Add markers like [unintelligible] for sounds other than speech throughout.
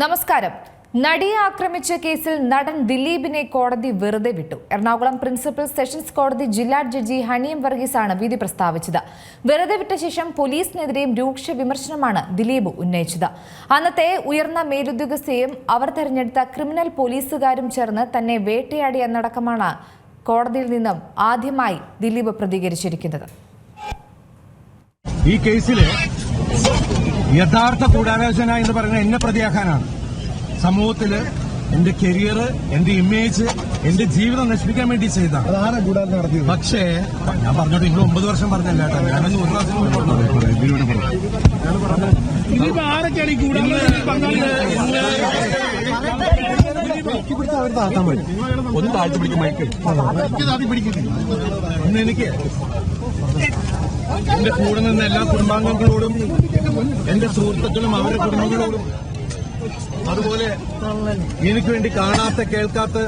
നമസ്കാരം. നടിയെ ആക്രമിച്ച കേസിൽ നടൻ ദിലീപിനെ കോടതി വെറുതെ വിട്ടു. എറണാകുളം പ്രിൻസിപ്പൽ സെഷൻസ് കോടതി ജില്ലാ ജഡ്ജി ഹണിയം വർഗീസാണ് വിധി പ്രസ്താവിച്ചത്. വെറുതെ വിട്ട ശേഷം പോലീസിനെതിരെയും രൂക്ഷ വിമർശനമാണ് ദിലീപ് ഉന്നയിച്ചത്. അന്നത്തെ ഉയർന്ന മേലുദ്യോഗസ്ഥയും അവർ തെരഞ്ഞെടുത്ത ക്രിമിനൽ പോലീസുകാരും ചേർന്ന് തന്നെ വേട്ടയാടി എന്നടക്കമാണ് കോടതിയിൽ നിന്നും ആദ്യമായി ദിലീപ് പ്രതികരിച്ചിരിക്കുന്നത്. ഈ കേസിൽ യഥാർത്ഥ ഗൂഢാലോചന എന്ന് പറയുന്നത് എന്നെ പ്രതിയാക്കാനാണ്. സമൂഹത്തിൽ എന്റെ കരിയർ എന്റെ ഇമേജ് എന്റെ ജീവിതം നശിപ്പിക്കാൻ വേണ്ടി ചെയ്താണ് പക്ഷേ ഞാൻ പറഞ്ഞോട്ട് നിങ്ങൾ ഒമ്പത് വർഷം പറഞ്ഞല്ല കേട്ടോ. ഞാനൊന്ന് ഒരു പ്രാവശ്യം. ഒന്ന് താഴ്ത്തി പിടിക്കും മൈക്ക്. ഇന്ന് എനിക്ക്. എന്റെ കൂടെ നിന്ന് എല്ലാ കുടുംബാംഗങ്ങളോടും എന്റെ സുഹൃത്തുക്കളും അവരുടെ കുടുംബങ്ങളോടും. അതുപോലെ എനിക്ക് വേണ്ടി കാണാത്ത കേൾക്കാത്ത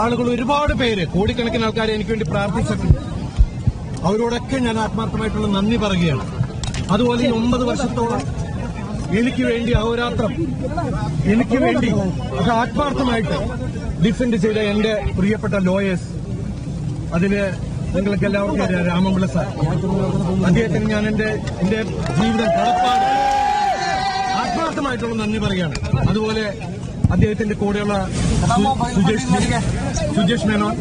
ആളുകൾ ഒരുപാട് പേര് കോടിക്കണക്കിന് ആൾക്കാർ എനിക്ക് വേണ്ടി പ്രാർത്ഥിച്ചിട്ടുണ്ട്. അവരോടൊക്കെ ഞാൻ ആത്മാർത്ഥമായിട്ടുള്ള നന്ദി പറയുകയാണ്. അതുപോലെ ഈ ഒമ്പത് വർഷത്തോളം എനിക്ക് വേണ്ടി അഹോരാത്രം എനിക്ക് വേണ്ടി അത് ആത്മാർത്ഥമായിട്ട് ഡിഫെൻഡ് ചെയ്ത എന്റെ പ്രിയപ്പെട്ട ലോയേഴ്സ് അതിൽ നിങ്ങൾക്ക് എല്ലാവർക്കും രാമപിള്ള സാർ. അദ്ദേഹത്തിന് ഞാൻ എന്റെ എന്റെ ജീവിതം കടപ്പാട് ആത്മാർത്ഥമായിട്ടുള്ള നന്ദി പറയുകയാണ്. അതുപോലെ അദ്ദേഹത്തിന്റെ കൂടെയുള്ള സുജേഷ് സുജേഷ് മേനോൻ.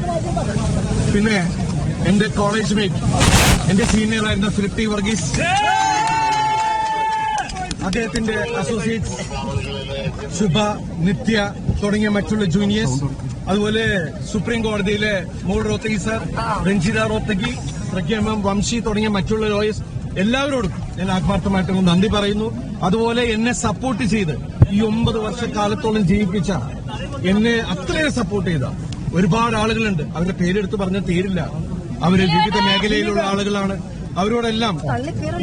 പിന്നെ എന്റെ കോളേജ് മേറ്റ് എന്റെ സീനിയർ ആയിരുന്ന ഫിലിപ്പി വർഗീസ്. അദ്ദേഹത്തിന്റെ അസോസിയേറ്റ് ശുഭ നിത്യ തുടങ്ങിയ മറ്റുള്ള ജൂനിയേഴ്സ് അതുപോലെ സുപ്രീം കോടതിയിലെ മോൾ റോത്തഗി സർ രഞ്ജിത റോത്തഗി പ്രഖ്യാമം വംശി തുടങ്ങിയ മറ്റുള്ള ലോയേഴ്സ് എല്ലാവരോടും ഞാൻ ആത്മാർത്ഥമായിട്ട് നന്ദി പറയുന്നു. അതുപോലെ എന്നെ സപ്പോർട്ട് ചെയ്ത് ഈ ഒമ്പത് വർഷക്കാലത്തോളം ജീവിപ്പിച്ച എന്നെ അത്രയും സപ്പോർട്ട് ചെയ്ത ഒരുപാട് ആളുകളുണ്ട്. അവരുടെ പേരെടുത്ത് പറഞ്ഞാൽ തീരില്ല അവർ വിവിധ മേഖലയിലുള്ള ആളുകളാണ്. അവരോടെല്ലാം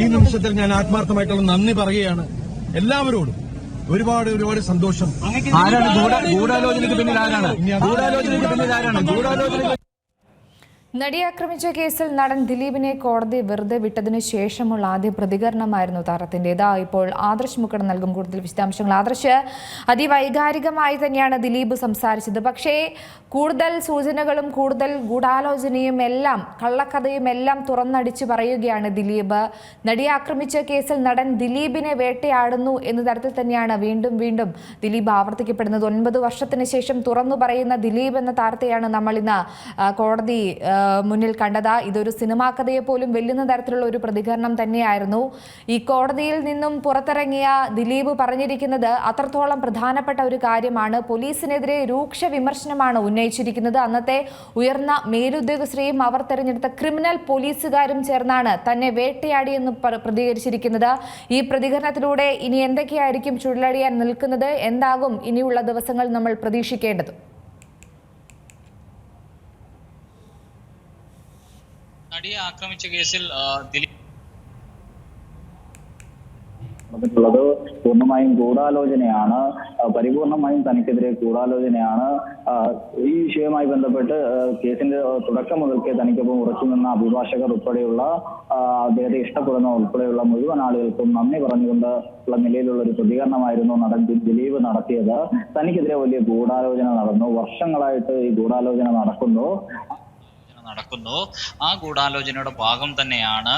ഈ നിമിഷത്തിൽ ഞാൻ ആത്മാർത്ഥമായിട്ടുള്ള നന്ദി പറയുകയാണ്. എല്ലാവരോടും ഒരുപാട് ഒരുപാട് സന്തോഷം. ആരാണ് ഗൂഢ- ഗൂഢാലോചനയ്ക്ക് പിന്നിൽ ആരാണ്? ഗൂഢാലോചനയ്ക്ക് പിന്നിൽ ആരാണ്? ഗൂഢാലോചന നടിയെ ആക്രമിച്ച കേസിൽ നടൻ ദിലീപിനെ കോടതി വെറുതെ വിട്ടതിനു ശേഷമുള്ള ആദ്യ പ്രതികരണമായിരുന്നു താരത്തിന്റെത്. ഇപ്പോൾ ആദർശ് മുക്കട നൽകും കൂടുതൽ വിശദാംശങ്ങൾ. ആദർശ് അതിവൈകാരികമായി തന്നെയാണ് ദിലീപ് സംസാരിച്ചത്. പക്ഷേ കൂടുതൽ സൂചനകളും കൂടുതൽ ഗൂഢാലോചനയും എല്ലാം കള്ളക്കഥയും എല്ലാം തുറന്നടിച്ച് പറയുകയാണ് ദിലീപ്. നടിയെ ആക്രമിച്ച കേസിൽ നടൻ ദിലീപിനെ വേട്ടയാടുന്നു എന്ന തരത്തിൽ തന്നെയാണ് വീണ്ടും വീണ്ടും ദിലീപ് ആവർത്തിക്കപ്പെടുന്നത്. ഒൻപത് വർഷത്തിന് ശേഷം തുറന്നു പറയുന്ന ദിലീപ് എന്ന താരത്തെയാണ് നമ്മൾ ഇന്ന് കോടതി മുന്നിൽ കണ്ടത്. ഇതൊരു സിനിമാ കഥയെ പോലും വെല്ലുന്ന തരത്തിലുള്ള ഒരു പ്രതികരണം തന്നെയായിരുന്നു. ഈ കോടതിയിൽ നിന്നും പുറത്തിറങ്ങിയ ദിലീപ് പറഞ്ഞിരിക്കുന്നത് അത്രത്തോളം പ്രധാനപ്പെട്ട ഒരു കാര്യമാണ്. പോലീസിനെതിരെ രൂക്ഷ വിമർശനമാണ് ഉന്നയിച്ചിരിക്കുന്നത്. അന്നത്തെ ഉയർന്ന മേലുദ്യോഗസ്ഥരെയും അവർ തെരഞ്ഞെടുത്ത ക്രിമിനൽ പോലീസുകാരും ചേർന്നാണ് തന്നെ വേട്ടയാടിയെന്ന് പ്രതികരിച്ചിരിക്കുന്നത്. ഈ പ്രതികരണത്തിലൂടെ ഇനി എന്തൊക്കെയായിരിക്കും ചുഴലടിയാൻ നിൽക്കുന്നത്? എന്താകും? ഇനിയുള്ള ദിവസങ്ങൾ നമ്മൾ പ്രതീക്ഷിക്കേണ്ടത്. നടിയെ ആക്രമിച്ച കേസിൽ ദിലീപ് നടന്നിട്ടുള്ളത് പൂർണമായും ഗൂഢാലോചനയാണ്. പരിപൂർണമായും തനിക്കെതിരെ ഗൂഢാലോചനയാണ്. ഈ വിഷയവുമായി ബന്ധപ്പെട്ട് കേസിന്റെ തുടക്കം മുതൽക്കേ തനിക്കൊപ്പം ഉറച്ചുനിന്ന അഭിഭാഷകർ ഉൾപ്പെടെയുള്ള അദ്ദേഹത്തെ ഇഷ്ടപ്പെടുന്ന ഉൾപ്പെടെയുള്ള മുഴുവൻ ആളുകൾക്കും നന്ദി പറഞ്ഞുകൊണ്ട് ഉള്ള നിലയിലുള്ള ഒരു പ്രതികരണമായിരുന്നു നടൻ ദിലീപ് നടത്തിയത്. തനിക്കെതിരെ വലിയ ഗൂഢാലോചന നടന്നു. വർഷങ്ങളായിട്ട് ഈ ഗൂഢാലോചന നടക്കുന്നു. നടക്കുന്നു. ആ ഗൂഢാലോചനയുടെ ഭാഗം തന്നെയാണ്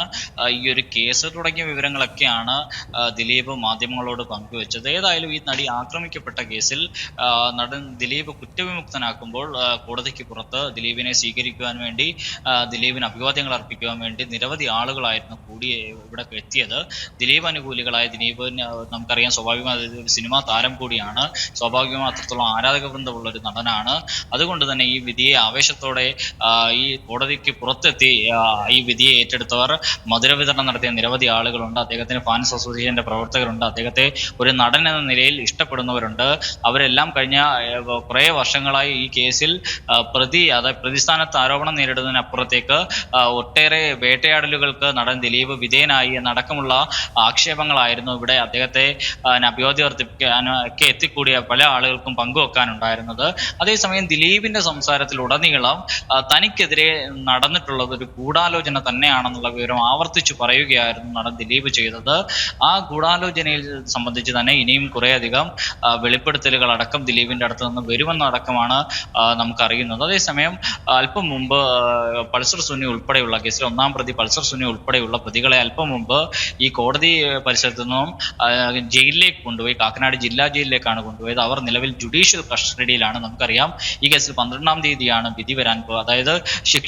ഈ ഒരു കേസ് തുടങ്ങിയ വിവരങ്ങളൊക്കെയാണ് ദിലീപ് മാധ്യമങ്ങളോട് പങ്കുവച്ചത്. ഏതായാലും ഈ നടി ആക്രമിക്കപ്പെട്ട കേസിൽ നടൻ ദിലീപ് കുറ്റവിമുക്തനാക്കുമ്പോൾ കോടതിക്ക് പുറത്ത് ദിലീപിനെ സ്വീകരിക്കുവാൻ വേണ്ടി ദിലീപിന് അഭിവാദ്യങ്ങൾ അർപ്പിക്കുവാൻ വേണ്ടി നിരവധി ആളുകളായിരുന്നു കൂടി ഇവിടെ എത്തിയത്. ദിലീപ് അനുകൂലികളായ ദിലീപ് നമുക്കറിയാം സ്വാഭാവികമായി സിനിമാ താരം കൂടിയാണ്. സ്വാഭാവികമായി അത്രത്തോളം ആരാധക വൃന്ദമുള്ള ഒരു നടനാണ്. അതുകൊണ്ട് തന്നെ ഈ വിധിയെ ആവേശത്തോടെ ഈ കോടതിക്ക് പുറത്തെത്തി ഈ വിധിയെ ഏറ്റെടുത്തവർ മധുര വിതരണം നടത്തിയ നിരവധി ആളുകളുണ്ട് അദ്ദേഹത്തിന് ഫാൻസ് അസോസിയേഷന്റെ പ്രവർത്തകരുണ്ട് അദ്ദേഹത്തെ ഒരു നടൻ എന്ന നിലയിൽ ഇഷ്ടപ്പെടുന്നവരുണ്ട്. അവരെല്ലാം കഴിഞ്ഞ കുറെ വർഷങ്ങളായി ഈ കേസിൽ പ്രതി അതായത് പ്രതിസ്ഥാനത്ത് ആരോപണം നേരിടുന്നതിനപ്പുറത്തേക്ക് ഒട്ടേറെ വേട്ടയാടലുകൾക്ക് നടൻ ദിലീപ് വിധേയനായി എന്നടക്കമുള്ള ആക്ഷേപങ്ങളായിരുന്നു ഇവിടെ അദ്ദേഹത്തെ ഒക്കെ എത്തിക്കൂടിയ പല ആളുകൾക്കും പങ്കുവെക്കാനുണ്ടായിരുന്നത്. അതേസമയം ദിലീപിന്റെ സംസാരത്തിൽ ഉടനീളം തനിക്കെതിരെ നടന്നിട്ടുള്ളത് ഒരു ഗൂഢാലോചന തന്നെയാണെന്നുള്ള വിവരം ആവർത്തിച്ചു പറയുകയായിരുന്നു നടൻ ദിലീപ് ചെയ്തത്. ആ ഗൂഢാലോചനയിൽ സംബന്ധിച്ച് തന്നെ ഇനിയും കുറേയധികം വെളിപ്പെടുത്തലുകൾ അടക്കം ദിലീപിന്റെ അടുത്ത് നിന്ന് വരുമെന്നടക്കമാണ് നമുക്കറിയുന്നത്. അതേസമയം അല്പം മുമ്പ് പൾസർ സുനി ഉൾപ്പെടെയുള്ള കേസിൽ ഒന്നാം പ്രതി പൾസർ സുനി ഉൾപ്പെടെയുള്ള പ്രതികളെ അല്പം മുമ്പ് ഈ കോടതി പരിസരത്തു നിന്നും ജയിലിലേക്ക് കൊണ്ടുപോയി കാക്കനാട് ജില്ലാ ജയിലിലേക്കാണ് കൊണ്ടുപോയത്. അവർ നിലവിൽ ജുഡീഷ്യൽ കസ്റ്റഡിയിലാണ്. നമുക്കറിയാം ഈ കേസിൽ പന്ത്രണ്ടാം തീയതിയാണ് വിധി വരാൻ പോകുന്നത് അതായത്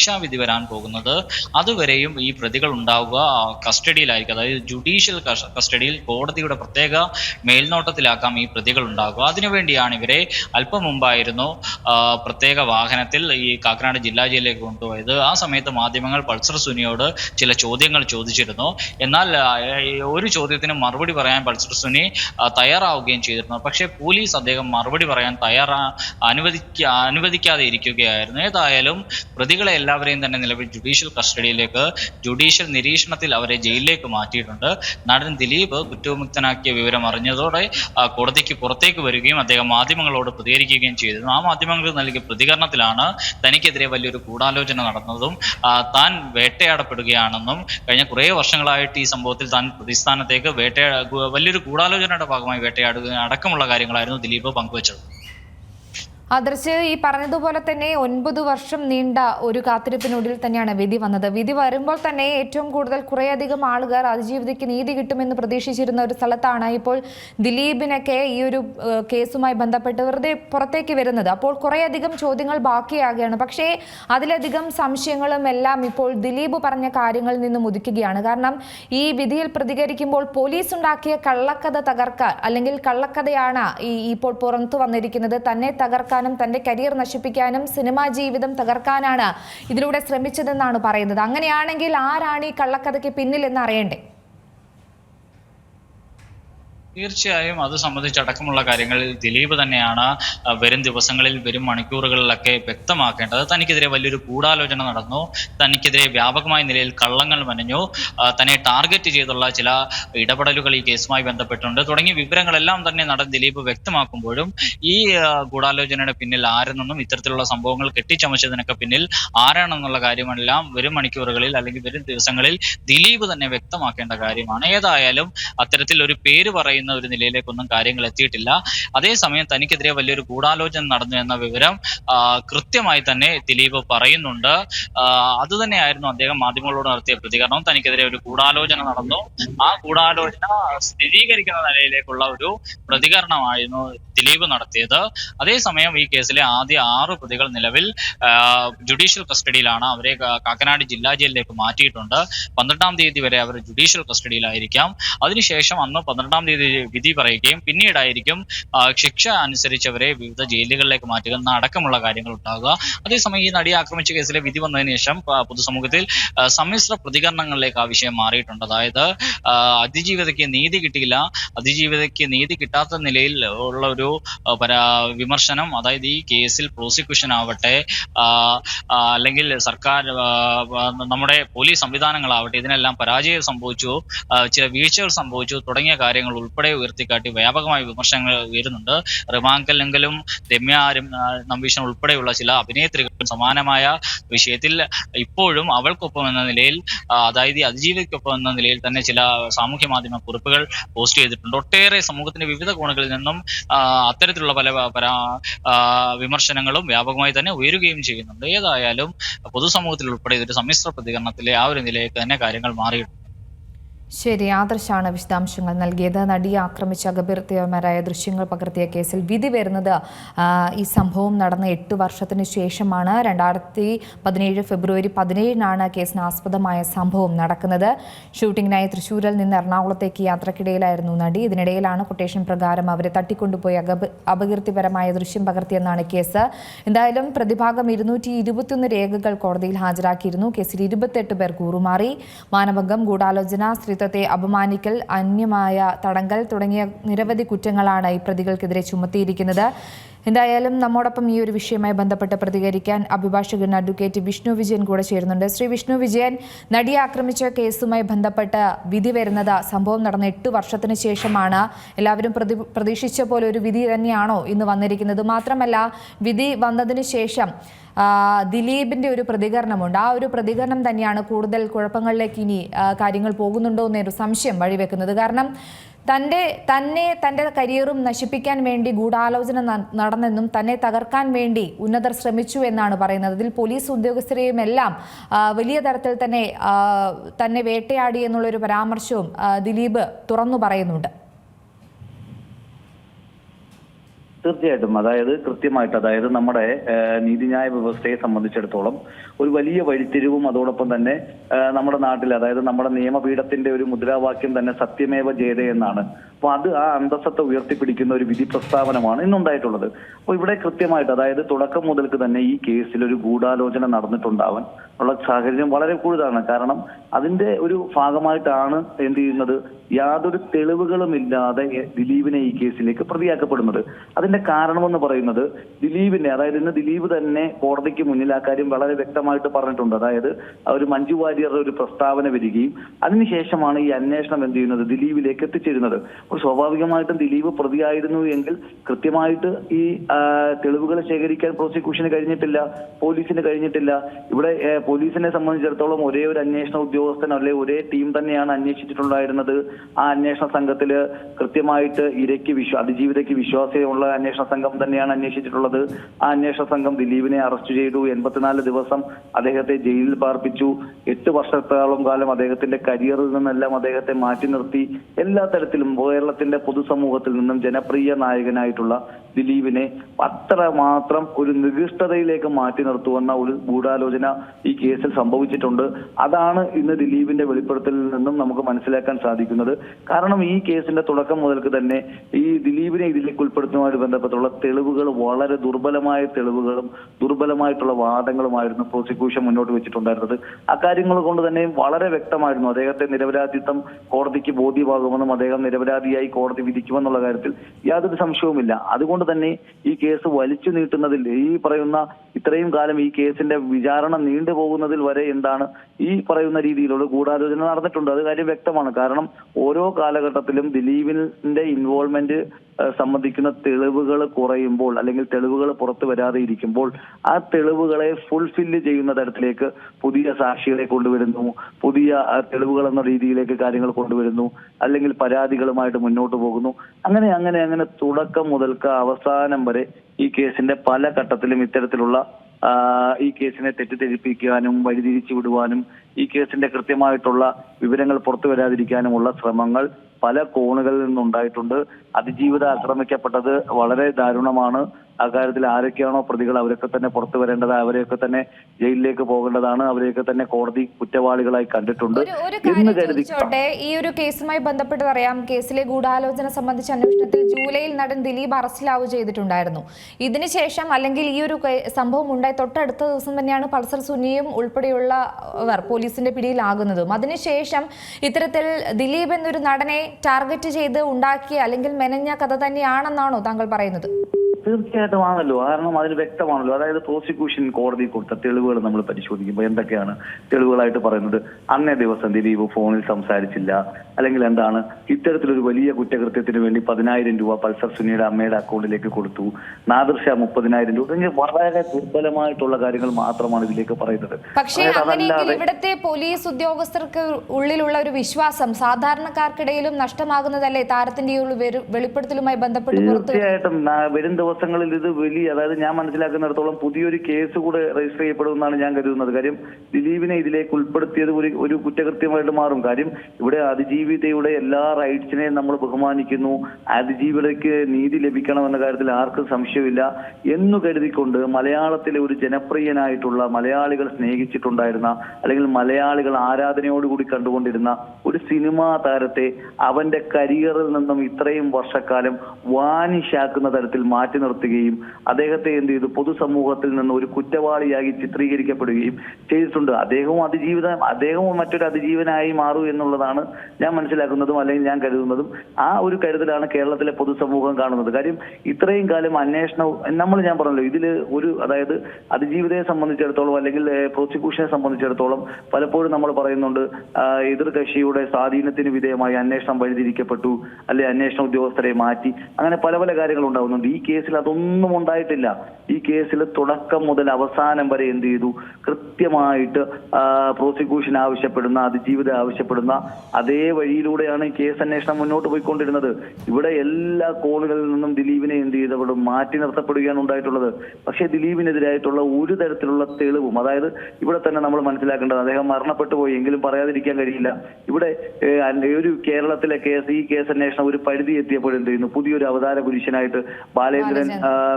ശിക്ഷാവിധി വരാൻ പോകുന്നത്. അതുവരെയും ഈ പ്രതികൾ ഉണ്ടാവുക കസ്റ്റഡിയിലായിരിക്കും അതായത് ജുഡീഷ്യൽ കസ്റ്റഡിയിൽ കോടതിയുടെ പ്രത്യേക മേൽനോട്ടത്തിലാക്കാം ഈ പ്രതികൾ ഉണ്ടാകുക അതിനുവേണ്ടിയാണ് ഇവരെ അല്പം മുമ്പായിരുന്നു പ്രത്യേക വാഹനത്തിൽ ഈ കാക്കനാട് ജില്ലാ ജയിലിലേക്ക് കൊണ്ടുപോയത്. ആ സമയത്ത് മാധ്യമങ്ങൾ പൾസർ സുനിയോട് ചില ചോദ്യങ്ങൾ ചോദിച്ചിരുന്നു. എന്നാൽ ഒരു ചോദ്യത്തിന് മറുപടി പറയാൻ പൾസർ സുനി തയ്യാറാവുകയും ചെയ്തിരുന്നു. പക്ഷേ പോലീസ് അദ്ദേഹം മറുപടി പറയാൻ തയ്യാറാ അനുവദിക്ക അനുവദിക്കാതെ ഇരിക്കുകയായിരുന്നു. ഏതായാലും പ്രതികളെ എല്ലാവരെയും തന്നെ നിലവിൽ ജുഡീഷ്യൽ കസ്റ്റഡിയിലേക്ക് ജുഡീഷ്യൽ നിരീക്ഷണത്തിൽ അവരെ ജയിലിലേക്ക് മാറ്റിയിട്ടുണ്ട്. നടൻ ദിലീപ് കുറ്റവിമുക്തനാക്കിയ വിവരം അറിഞ്ഞതോടെ കോടതിക്ക് പുറത്തേക്ക് വരികയും അദ്ദേഹം മാധ്യമങ്ങളോട് പ്രതികരിക്കുകയും ചെയ്തിരുന്നു ആ മാധ്യമങ്ങൾക്ക് നൽകിയ പ്രതികരണത്തിലാണ് തനിക്കെതിരെ വലിയൊരു ഗൂഢാലോചന നടന്നതും താൻ വേട്ടയാടപ്പെടുകയാണെന്നും കഴിഞ്ഞ കുറേ വർഷങ്ങളായിട്ട് ഈ സംഭവത്തിൽ താൻ പ്രതിസ്ഥാനത്തേക്ക് വേട്ടയാ വലിയൊരു ഗൂഢാലോചനയുടെ ഭാഗമായി വേട്ടയാടുക അടക്കമുള്ള കാര്യങ്ങളായിരുന്നു ദിലീപ് പങ്കുവച്ചത്. ആദർശ് ഈ പറഞ്ഞതുപോലെ തന്നെ ഒൻപത് വർഷം നീണ്ട ഒരു കാത്തിരിപ്പിനൊടുവിൽ തന്നെയാണ് വിധി വന്നത്. വിധി വരുമ്പോൾ തന്നെ ഏറ്റവും കൂടുതൽ കുറേയധികം ആളുകൾ അതിജീവിതയ്ക്ക് നീതി കിട്ടുമെന്ന് പ്രതീക്ഷിച്ചിരുന്ന ഒരു സ്ഥലത്താണ് ഇപ്പോൾ ദിലീപിനൊക്കെ ഈ ഒരു കേസുമായി ബന്ധപ്പെട്ട് വെറുതെ പുറത്തേക്ക് വരുന്നത്. അപ്പോൾ കുറേയധികം ചോദ്യങ്ങൾ ബാക്കിയാകുകയാണ് പക്ഷേ അതിലധികം സംശയങ്ങളും എല്ലാം ഇപ്പോൾ ദിലീപ് പറഞ്ഞ കാര്യങ്ങളിൽ നിന്നും ഒതുക്കുകയാണ് കാരണം ഈ വിധിയിൽ പ്രതികരിക്കുമ്പോൾ പോലീസ് ഉണ്ടാക്കിയ കള്ളക്കഥ തകർക്കാൻ അല്ലെങ്കിൽ കള്ളക്കഥയാണ് ഈ ഇപ്പോൾ പുറത്തു വന്നിരിക്കുന്നത്. തന്നെ തകർക്കാനും തന്റെ കരിയർ നശിപ്പിക്കാനും സിനിമാ ജീവിതം തകർക്കാനാണ് ഇതിലൂടെ ശ്രമിച്ചതെന്നാണ് പറയുന്നത്. അങ്ങനെയാണെങ്കിൽ ആരാണ് ഈ കള്ളക്കഥയ്ക്ക് പിന്നിൽ എന്ന് അറിയണ്ടേ? തീർച്ചയായും അത് സംബന്ധിച്ചടക്കമുള്ള കാര്യങ്ങളിൽ ദിലീപ് തന്നെയാണ് വരും ദിവസങ്ങളിൽ വരും മണിക്കൂറുകളിലൊക്കെ വ്യക്തമാക്കേണ്ടത്. തനിക്കെതിരെ വലിയൊരു ഗൂഢാലോചന നടന്നു. തനിക്കെതിരെ വ്യാപകമായ നിലയിൽ കള്ളങ്ങൾ മനഞ്ഞു. തന്നെ ടാർഗറ്റ് ചെയ്തുള്ള ചില ഇടപെടലുകൾ ഈ കേസുമായി ബന്ധപ്പെട്ടുണ്ട്. തുടങ്ങിയ വിവരങ്ങളെല്ലാം തന്നെ നടൻ ദിലീപ് വ്യക്തമാക്കുമ്പോഴും ഈ ഗൂഢാലോചനയുടെ പിന്നിൽ ആരെന്നും ഇത്തരത്തിലുള്ള സംഭവങ്ങൾ കെട്ടിച്ചമച്ചതിനൊക്കെ പിന്നിൽ ആരാണെന്നുള്ള കാര്യമെല്ലാം വരും മണിക്കൂറുകളിൽ അല്ലെങ്കിൽ വരും ദിവസങ്ങളിൽ ദിലീപ് തന്നെ വ്യക്തമാക്കേണ്ട കാര്യമാണ്. ഏതായാലും അത്തരത്തിൽ ഒരു പേര് പറയുന്ന ഒരു നിലയിലേക്കൊന്നും കാര്യങ്ങൾ എത്തിയിട്ടില്ല. അതേസമയം തനിക്കെതിരെ വലിയൊരു ഗൂഢാലോചന നടന്നു എന്ന വിവരം കൃത്യമായി തന്നെ ദിലീപ് പറയുന്നുണ്ട്. അത് തന്നെയായിരുന്നു അദ്ദേഹം മാധ്യമങ്ങളോട് നടത്തിയ പ്രതികരണം. തനിക്കെതിരെ ഒരു ഗൂഢാലോചന നടന്നു. ആ ഗൂഢാലോചന സ്ഥിരീകരിക്കുന്ന നിലയിലേക്കുള്ള ഒരു പ്രതികരണമായിരുന്നു ദിലീപ് നടത്തിയത്. അതേസമയം ഈ കേസിലെ ആദ്യ ആറ് പ്രതികൾ നിലവിൽ ജുഡീഷ്യൽ കസ്റ്റഡിയിലാണ്. അവരെ കാക്കനാട് ജില്ലാ ജയിലിലേക്ക് മാറ്റിയിട്ടുണ്ട്. പന്ത്രണ്ടാം തീയതി വരെ അവർ ജുഡീഷ്യൽ കസ്റ്റഡിയിലായിരിക്കാം. അതിനുശേഷം അന്ന് പന്ത്രണ്ടാം തീയതി വിധി പറയുകയും പിന്നീടായിരിക്കും ശിക്ഷ അനുസരിച്ചവരെ വിവിധ ജയിലുകളിലേക്ക് മാറ്റുക എന്ന അടക്കമുള്ള കാര്യങ്ങൾ ഉണ്ടാകുക. അതേസമയം ഈ നടിയെ ആക്രമിച്ച കേസിലെ വിധി വന്നതിന് ശേഷം പൊതുസമൂഹത്തിൽ സമ്മിശ്ര പ്രതികരണങ്ങളിലേക്ക് ആ വിഷയം മാറിയിട്ടുണ്ട്. അതായത് അതിജീവിതയ്ക്ക് നീതി കിട്ടിയില്ല. അതിജീവിതയ്ക്ക് നീതി കിട്ടാത്ത നിലയിൽ ഉള്ള ഒരു വിമർശനം അതായത് ഈ കേസിൽ പ്രോസിക്യൂഷൻ ആവട്ടെ അല്ലെങ്കിൽ സർക്കാർ നമ്മുടെ പോലീസ് സംവിധാനങ്ങളാവട്ടെ ഇതിനെല്ലാം പരാജയം സംഭവിച്ചു ചില വീഴ്ചകൾ സംഭവിച്ചു തുടങ്ങിയ കാര്യങ്ങൾ ഉൾപ്പെടെ ഉയർത്തിക്കാട്ടി വ്യാപകമായ വിമർശനങ്ങൾ ഉയരുന്നുണ്ട്. റിമാങ്കലെങ്കിലും രമ്യ നമ്പീഷൻ ഉൾപ്പെടെയുള്ള ചില അഭിനേത്രികൾ സമാനമായ വിഷയത്തിൽ ഇപ്പോഴും അവൾക്കൊപ്പം എന്ന നിലയിൽ അതായത് അതിജീവിക്കൊപ്പം എന്ന നിലയിൽ തന്നെ ചില സാമൂഹ്യ മാധ്യമ കുറിപ്പുകൾ പോസ്റ്റ് ചെയ്തിട്ടുണ്ട്. ഒട്ടേറെ സമൂഹത്തിന്റെ വിവിധ കോണുകളിൽ നിന്നും അത്തരത്തിലുള്ള പല വിമർശനങ്ങളും വ്യാപകമായി തന്നെ ഉയരുകയും ചെയ്യുന്നുണ്ട്. ഏതായാലും പൊതുസമൂഹത്തിൽ ഉൾപ്പെടെ ഇതൊരു സമ്മിശ്ര പ്രതികരണത്തിലെ ആ ഒരു നിലയിലേക്ക് തന്നെ കാര്യങ്ങൾ മാറിയിട്ടുണ്ട്. ശരി ആദർശാണ് വിശദാംശങ്ങൾ നൽകിയത്. നടിയെ ആക്രമിച്ച അപകീർത്തികരമായ ദൃശ്യങ്ങൾ പകർത്തിയ കേസിൽ വിധി വരുന്നത് ഈ സംഭവം നടന്ന എട്ട് വർഷത്തിന് ശേഷമാണ്. രണ്ടായിരത്തി പതിനേഴ് ഫെബ്രുവരി പതിനേഴിനാണ് കേസിന് ആസ്പദമായ സംഭവം നടക്കുന്നത്. ഷൂട്ടിങ്ങിനായി തൃശ്ശൂരിൽ നിന്ന് എറണാകുളത്തേക്ക് യാത്രക്കിടയിലായിരുന്നു നടി. ഇതിനിടയിലാണ് കൊട്ടേഷൻ പ്രകാരം അവരെ തട്ടിക്കൊണ്ടുപോയി അകപ അപകീർത്തിപരമായ ദൃശ്യം പകർത്തിയെന്നാണ് കേസ്. എന്തായാലും പ്രതിഭാഗം ഇരുന്നൂറ്റി ഇരുപത്തിയൊന്ന് രേഖകൾ കോടതിയിൽ ഹാജരാക്കിയിരുന്നു. കേസിൽ ഇരുപത്തെട്ട് പേർ കൂറുമാറി. മാനഭംഗം ഗൂഢാലോചന സ്ത്രീത്വത്തെ അപമാനിക്കൽ അന്യമായ തടങ്കൽ തുടങ്ങിയ നിരവധി കുറ്റങ്ങളാണ് ഈ പ്രതികൾക്കെതിരെ ചുമത്തിയിരിക്കുന്നത്. എന്തായാലും നമ്മോടൊപ്പം ഈ ഒരു വിഷയവുമായി ബന്ധപ്പെട്ട് പ്രതികരിക്കാൻ അഭിഭാഷകൻ അഡ്വക്കേറ്റ് വിഷ്ണു വിജയൻ കൂടെ ചേരുന്നുണ്ട്. ശ്രീ വിഷ്ണു വിജയൻ നടിയെ ആക്രമിച്ച കേസുമായി ബന്ധപ്പെട്ട് വിധി വരുന്നത് സംഭവം നടന്ന എട്ട് വർഷത്തിന് ശേഷമാണ്. എല്ലാവരും പ്രതി പ്രതീക്ഷിച്ച പോലെ ഒരു വിധി തന്നെയാണോ ഇന്ന് വന്നിരിക്കുന്നത്. മാത്രമല്ല വിധി വന്നതിന് ശേഷം ദിലീപിന്റെ ഒരു പ്രതികരണമുണ്ട്. ആ ഒരു പ്രതികരണം തന്നെയാണ് കൂടുതൽ കുഴപ്പങ്ങളിലേക്ക് ഇനി കാര്യങ്ങൾ പോകുന്നുണ്ടോ എന്നൊരു സംശയം വഴിവെക്കുന്നത്. കാരണം തന്റെ തന്നെ തന്റെ കരിയറും നശിപ്പിക്കാൻ വേണ്ടി ഗൂഢാലോചന നടന്നെന്നും തന്നെ തകർക്കാൻ വേണ്ടി ഉന്നതർ ശ്രമിച്ചു എന്നാണ് പറയുന്നത്. അതിൽ പോലീസ് ഉദ്യോഗസ്ഥരെയും എല്ലാം വലിയ തരത്തിൽ തന്നെ തന്നെ വേട്ടയാടി എന്നുള്ളൊരു പരാമർശവും ദിലീപ് തുറന്നു പറയുന്നുണ്ട്. തീർച്ചയായിട്ടും. അതായത് കൃത്യമായിട്ട് അതായത് നമ്മുടെ നീതിന്യായ വ്യവസ്ഥയെ സംബന്ധിച്ചിടത്തോളം ഒരു വലിയ വഴിത്തിരിവും അതോടൊപ്പം തന്നെ നമ്മുടെ നാട്ടിൽ അതായത് നമ്മുടെ നിയമപീഠത്തിന്റെ ഒരു മുദ്രാവാക്യം തന്നെ സത്യമേവ ജയതേ എന്നാണ്. അപ്പൊ അത് ആ അന്തസ്സത്തെ ഉയർത്തിപ്പിടിക്കുന്ന ഒരു വിധി പ്രസ്താവനമാണ് ഇന്നുണ്ടായിട്ടുള്ളത്. അപ്പോൾ ഇവിടെ കൃത്യമായിട്ട് അതായത് തുടക്കം മുതൽക്ക് തന്നെ ഈ കേസിൽ ഒരു ഗൂഢാലോചന നടന്നിട്ടുണ്ടാവാൻ ഉള്ള സാഹചര്യം വളരെ കൂടുതലാണ് കാരണം അതിന്റെ ഒരു ഭാഗമായിട്ടാണ് എന്ത് ചെയ്യുന്നത്? യാതൊരു തെളിവുകളും ഇല്ലാതെ ദിലീപിനെ ഈ കേസിലേക്ക് പ്രതിയാക്കപ്പെടുന്നത്. അതിന്റെ കാരണമെന്ന് പറയുന്നത് ദിലീപിനെ അതായത് ഇന്ന് ദിലീപ് തന്നെ കോടതിക്ക് മുന്നിൽ ആ കാര്യം വളരെ വ്യക്തമായിട്ട് പറഞ്ഞിട്ടുണ്ട്. അതായത് ഒരു മഞ്ജു വാര്യറുടെ ഒരു പ്രസ്താവന വരികയും അതിനുശേഷമാണ് ഈ അന്വേഷണം എന്ത് ചെയ്യുന്നത്? ദിലീപിലേക്ക് എത്തിച്ചേരുന്നത്. അപ്പോൾ സ്വാഭാവികമായിട്ടും ദിലീപ് പ്രതിയായിരുന്നു എങ്കിൽ കൃത്യമായിട്ട് ഈ തെളിവുകൾ ശേഖരിക്കാൻ പ്രോസിക്യൂഷന് കഴിഞ്ഞിട്ടില്ല പോലീസിന് കഴിഞ്ഞിട്ടില്ല. ഇവിടെ പോലീസിനെ സംബന്ധിച്ചിടത്തോളം ഒരേ ഒരു അന്വേഷണ ഉദ്യോഗസ്ഥൻ അല്ലെ ഒരേ ടീം തന്നെയാണ് അന്വേഷിച്ചിട്ടുണ്ടായിരുന്നത്. ആ അന്വേഷണ സംഘത്തിൽ കൃത്യമായിട്ട് ഇരയ്ക്ക് വിശ്വ അതിജീവിതയ്ക്ക് വിശ്വാസമുള്ള അന്വേഷണ സംഘം തന്നെയാണ് അന്വേഷിച്ചിട്ടുള്ളത്. ആ അന്വേഷണ സംഘം ദിലീപിനെ അറസ്റ്റ് ചെയ്തു. എൺപത്തിനാല് ദിവസം അദ്ദേഹത്തെ ജയിലിൽ പാർപ്പിച്ചു. എട്ട് വർഷത്തോളം കാലം അദ്ദേഹത്തിന്റെ കരിയറിൽ നിന്നെല്ലാം അദ്ദേഹത്തെ മാറ്റി നിർത്തി. എല്ലാ തരത്തിലും കേരളത്തിന്റെ പൊതുസമൂഹത്തിൽ നിന്നും ജനപ്രിയ നായകനായിട്ടുള്ള ദിലീപിനെ അത്ര മാത്രം ഒരു നികൃഷ്ടതയിലേക്ക് മാറ്റി നിർത്തുവന്ന ഒരു ഗൂഢാലോചന ഈ കേസിൽ സംഭവിച്ചിട്ടുണ്ട്. അതാണ് ഇന്ന് ദിലീപിന്റെ വെളിപ്പെടുത്തലിൽ നിന്നും നമുക്ക് മനസ്സിലാക്കാൻ സാധിക്കുന്നത്. കാരണം ഈ കേസിന്റെ തുടക്കം മുതൽക്ക് തന്നെ ഈ ദിലീപിനെ ഇതിലേക്ക് ഉൾപ്പെടുത്തുന്നതുമായി ബന്ധപ്പെട്ടുള്ള തെളിവുകൾ വളരെ ദുർബലമായ തെളിവുകളും ദുർബലമായിട്ടുള്ള വാദങ്ങളുമായിരുന്നു പ്രോസിക്യൂഷൻ മുന്നോട്ട് വെച്ചിട്ടുണ്ടായിരുന്നത്. അക്കാര്യങ്ങൾ കൊണ്ട് തന്നെ വളരെ വ്യക്തമായിരുന്നു അദ്ദേഹത്തെ നിരപരാധിത്വം കോടതിക്ക് ബോധ്യമാകുമെന്നും അദ്ദേഹം നിരപരാധിയായി കോടതി വിധിക്കുമെന്നുള്ള കാര്യത്തിൽ യാതൊരു സംശയവുമില്ല. അതുകൊണ്ട് തന്നെ ഈ കേസ് വലിച്ചു നീട്ടുന്നതിൽ ഈ പറയുന്ന ഇത്രയും കാലം ഈ കേസിന്റെ വിചാരണ നീണ്ടുപോകുന്നതിൽ വരെ എന്താണ് ഈ പറയുന്ന രീതിയിലുള്ള ഗൂഢാലോചന നടന്നിട്ടുണ്ട്. അത് കാര്യം വ്യക്തമാണ്. കാരണം ഓരോ കാലഘട്ടത്തിലും ദിലീപിന്റെ ഇൻവോൾവ്മെന്റ് സംബന്ധിക്കുന്ന സംബന്ധിക്കുന്ന തെളിവുകൾ കുറയുമ്പോൾ അല്ലെങ്കിൽ തെളിവുകൾ പുറത്തു വരാതെ ഇരിക്കുമ്പോൾ ആ തെളിവുകളെ ഫുൾഫില്ല് ചെയ്യുന്ന തരത്തിലേക്ക് പുതിയ സാക്ഷികളെ കൊണ്ടുവരുന്നു. പുതിയ തെളിവുകൾ എന്ന രീതിയിലേക്ക് കാര്യങ്ങൾ കൊണ്ടുവരുന്നു. അല്ലെങ്കിൽ പരാതികളുമായിട്ട് മുന്നോട്ട് പോകുന്നു. അങ്ങനെ അങ്ങനെ അങ്ങനെ തുടക്കം മുതൽക്ക് അവസാനം വരെ ഈ കേസിന്റെ പല ഘട്ടത്തിലും ഇത്തരത്തിലുള്ള ഈ കേസിനെ തെറ്റിദ്ധരിപ്പിക്കാനും വഴിതിരിച്ചു വിടുവാനും ഈ കേസിന്റെ കൃത്യമായിട്ടുള്ള വിവരങ്ങൾ പുറത്തു വരാതിരിക്കാനുമുള്ള ശ്രമങ്ങൾ പല കോണുകളിൽ നിന്നുണ്ടായിട്ടുണ്ട്. അതിജീവിത ആക്രമിക്കപ്പെട്ടത് വളരെ ദാരുണമാണ്. അക്കാര്യത്തിൽ ആരൊക്കെയാണോ പ്രതികൾ അവരൊക്കെ തന്നെ പുറത്തു വരേണ്ടത് അവരെയൊക്കെ തന്നെ ജയിലിലേക്ക് പോകേണ്ടതാണ് അവരെയൊക്കെ തന്നെ കോടതി കുറ്റവാളികളായി കണ്ടിട്ടുണ്ട് എന്ന് കരുതി ഈ ഒരു കേസുമായി ബന്ധപ്പെട്ട് പറയാം കേസിലെ ഗൂഢാലോചന സംബന്ധിച്ച അന്വേഷണത്തിൽ ജൂലൈയിൽ നടൻ ദിലീപ് അറസ്റ്റിലാവുക ചെയ്തിട്ടുണ്ടായിരുന്നു. ഇതിനുശേഷം അല്ലെങ്കിൽ ഈ ഒരു സംഭവം ഉണ്ടായി തൊട്ടടുത്ത ദിവസം തന്നെയാണ് പൾസർ സുനിയും ഉൾപ്പെടെയുള്ളവർ പോലീസിന്റെ പിടിയിലാകുന്നതും. അതിനുശേഷം ഇത്തരത്തിൽ ദിലീപ് എന്നൊരു നടനെ ടാർഗറ്റ് ചെയ്ത് ഉണ്ടാക്കിയ അല്ലെങ്കിൽ മെനഞ്ഞ കഥ തന്നെയാണെന്നാണോ താങ്കൾ പറയുന്നത്? തീർച്ചയായിട്ടും ആണല്ലോ. കാരണം അതിന് വ്യക്തമാണല്ലോ. അതായത് പ്രോസിക്യൂഷൻ കോടതി കൊടുത്ത തെളിവുകൾ നമ്മൾ പരിശോധിക്കുമ്പോൾ എന്തൊക്കെയാണ് തെളിവുകളായിട്ട് പറയുന്നത്? അന്നേ ദിവസം ദിലീപ് ഫോണിൽ സംസാരിച്ചില്ല. അല്ലെങ്കിൽ എന്താണ്? ഇത്തരത്തിലൊരു വലിയ കുറ്റകൃത്യത്തിന് വേണ്ടി പതിനായിരം രൂപ പൾസർ സുനിയുടെ അമ്മയുടെ അക്കൗണ്ടിലേക്ക് കൊടുത്തു. നാദർഷ മുപ്പതിനായിരം രൂപ. വളരെ ദുർബലമായിട്ടുള്ള കാര്യങ്ങൾ മാത്രമാണ് ഇതിലേക്ക് പറയുന്നത്. പക്ഷേ അങ്ങനെയെങ്കിൽ ഇവിടുത്തെ പോലീസ് ഉദ്യോഗസ്ഥർക്ക് ഉള്ളിലുള്ള ഒരു വിശ്വാസം സാധാരണക്കാർക്കിടയിലും നഷ്ടമാകുന്നതല്ലേ താരത്തിന്റെ ഒരു വെളിപ്പെടുത്തലുമായി ബന്ധപ്പെട്ട് തീർച്ചയായിട്ടും. വരും ദിവസങ്ങളിൽ ഇത് വലിയ അതായത് ഞാൻ മനസ്സിലാക്കുന്നിടത്തോളം പുതിയൊരു കേസ് കൂടെ രജിസ്റ്റർ ചെയ്യപ്പെടുമെന്നാണ് ഞാൻ കരുതുന്നത്. കാര്യം ദിലീപിനെ ഇതിലേക്ക് ഉൾപ്പെടുത്തിയത് ഒരു ഒരു കുറ്റകൃത്യമായിട്ട് മാറും. കാര്യം ഇവിടെ അതിജീവിതയുടെ എല്ലാ റൈറ്റ്സിനെയും നമ്മൾ ബഹുമാനിക്കുന്നു. അതിജീവിതയ്ക്ക് നീതി ലഭിക്കണം എന്ന കാര്യത്തിൽ ആർക്കും സംശയമില്ല എന്നു കരുതിക്കൊണ്ട് മലയാളത്തിലെ ഒരു ജനപ്രിയനായിട്ടുള്ള മലയാളികൾ സ്നേഹിച്ചിട്ടുണ്ടായിരുന്ന അല്ലെങ്കിൽ മലയാളികൾ ആരാധനയോടുകൂടി കണ്ടുകൊണ്ടിരുന്ന ഒരു സിനിമാ താരത്തെ അവന്റെ കരിയറിൽ നിന്നും ഇത്രയും വർഷക്കാലം വാനിഷാക്കുന്ന തരത്തിൽ മാറ്റി നിർത്തുകയും അദ്ദേഹത്തെ എന്ത് ചെയ്തു? പൊതുസമൂഹത്തിൽ നിന്ന് ഒരു കുറ്റവാളിയായി ചിത്രീകരിക്കപ്പെടുകയും ചെയ്തിട്ടുണ്ട്. അദ്ദേഹവും അതിജീവിത അദ്ദേഹവും മറ്റൊരു അതിജീവനായി മാറൂ എന്നുള്ളതാണ് ഞാൻ മനസ്സിലാക്കുന്നതും അല്ലെങ്കിൽ ഞാൻ കരുതുന്നതും. ആ ഒരു കരുതലാണ് കേരളത്തിലെ പൊതുസമൂഹം കാണുന്നത്. കാര്യം ഇത്രയും കാലം അന്വേഷണവും നമ്മൾ ഞാൻ പറഞ്ഞല്ലോ ഇതിൽ ഒരു അതായത് അതിജീവിതയെ സംബന്ധിച്ചിടത്തോളം അല്ലെങ്കിൽ പ്രോസിക്യൂഷനെ സംബന്ധിച്ചിടത്തോളം പലപ്പോഴും നമ്മൾ പറയുന്നുണ്ട് എതിർ കക്ഷിയുടെ സ്വാധീനത്തിന് വിധേയമായി അന്വേഷണം വഴിതിരിക്കപ്പെട്ടു അല്ലെ അന്വേഷണ ഉദ്യോഗസ്ഥരെ മാറ്റി അങ്ങനെ പല പല കാര്യങ്ങൾ ഉണ്ടാകുന്നുണ്ട്. ഈ കേസിൽ അതൊന്നും ഉണ്ടായിട്ടില്ല. ഈ കേസിൽ തുടക്കം മുതൽ അവസാനം വരെ എന്ത് ചെയ്തു? കൃത്യമായിട്ട് പ്രോസിക്യൂഷൻ ആവശ്യപ്പെടുന്ന അതിജീവിത ആവശ്യപ്പെടുന്ന അതേ വഴിയിലൂടെയാണ് ഈ കേസ് അന്വേഷണം മുന്നോട്ട് പോയിക്കൊണ്ടിരുന്നത്. ഇവിടെ എല്ലാ കോണുകളിൽ നിന്നും ദിലീപിനെ എന്ത് ചെയ്തവിടെ? മാറ്റി നിർത്തപ്പെടുകയാണ് ഉണ്ടായിട്ടുള്ളത്. പക്ഷേ ദിലീപിനെതിരായിട്ടുള്ള ഒരു തരത്തിലുള്ള തെളിവും അതായത് ഇവിടെ തന്നെ നമ്മൾ മനസ്സിലാക്കേണ്ടത് അദ്ദേഹം മരണപ്പെട്ടു പോയി എങ്കിലും പറയാതിരിക്കാൻ കഴിയില്ല. ഇവിടെ ഒരു കേരളത്തിലെ കേസ് ഈ കേസ് അന്വേഷണം ഒരു പരിധി എത്തിയപ്പോൾ എന്ത് ചെയ്യുന്നു? പുതിയൊരു അവതാര പുരുഷനായിട്ട് ബാലേന്ദ്രൻ